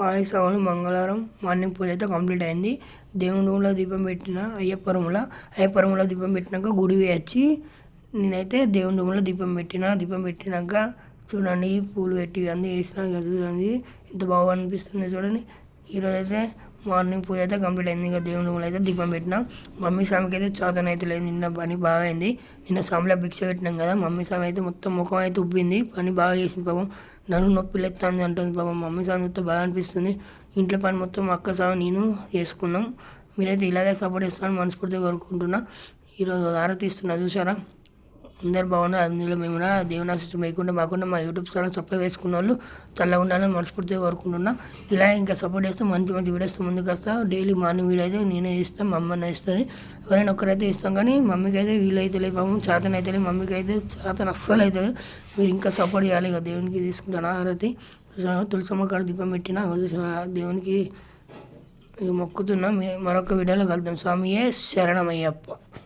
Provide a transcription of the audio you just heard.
Hi సవన్ మంగళవారం morning పూజ అయితే complete అయింది. దేవుని రూమ్లో దీపం పెట్టిన అయ్యప్ప రూమ్లో అయ్యప్ప రూమ్లో దీపం పెట్టినాక గుడి వచ్చి నేనైతే దేవుని రూమ్లో దీపం పెట్టిన. దీపం పెట్టినాక చూడండి పూలు పెట్టి అన్నీ వేసిన చూడండి ఎంత బాగా అనిపిస్తుంది చూడండి. ఈరోజైతే అయితే మార్నింగ్ పూజ అయితే కంప్లీట్ అయింది. ఇంకా దేవుని రూమ్లో అయితే దీపం పెట్టిన. మమ్మీ స్వామికి అయితే చాతన అయితే లేదు నిన్న పని బాగా అయింది నిన్న స్వామిలో భిక్ష పెట్టినాం కదా మమ్మీ స్వామి అయితే మొత్తం ముఖం అయితే ఉబ్బింది. పని బాగా చేసింది పాపం. నన్ను నొప్పి లెత్తాంది అంటుంది పాపం. మమ్మీ స్వామి చూస్తే బాగా అనిపిస్తుంది. ఇంట్లో పని మొత్తం అక్క స్వామి నేను చేసుకున్నాం. మీరైతే ఇలాగే సపోర్ట్ చేస్తారని మనస్ఫూర్తిగా కోరుకుంటున్నా. ఈరోజు ఆరతి ఇస్తున్నా. చూసారా అందరు బాగున్నారు. అందులో మేము దేవుని ఆశిస్తూ వేయకుండా మాకుండా మా యూట్యూబ్ ఛానల్ సబ్స్క్రైబ్ వేసుకున్న వాళ్ళు చల్లగా ఉండాలని మనస్ఫూర్తిగా కోరుకుంటున్నా. ఇలా ఇంకా సపోర్ట్ చేస్తే మంచి మంచి వీడియోస్ ముందుకు వస్తా డైలీ మార్నింగ్ వీడియో అయితే నేనే ఇస్తాను మా అమ్మనే ఇస్తుంది ఎవరైనా ఒక్కరైతే ఇస్తాం కానీ మమ్మీకి అయితే వీలైతే లేదు పాపం చేతన అయితే లేదు మమ్మీకి అయితే చేతన అస్సలు అవుతుంది మీరు ఇంకా సపోర్ట్ చేయాలి ఇక దేవునికి తీసుకుంటాను. ఆరతి తులసమ్మ కాడ దీపం పెట్టిన దేవునికి మొక్కుతున్నా. మరొక వీడియోలో కలుద్దాం. స్వామియే శరణమయ్యప్ప.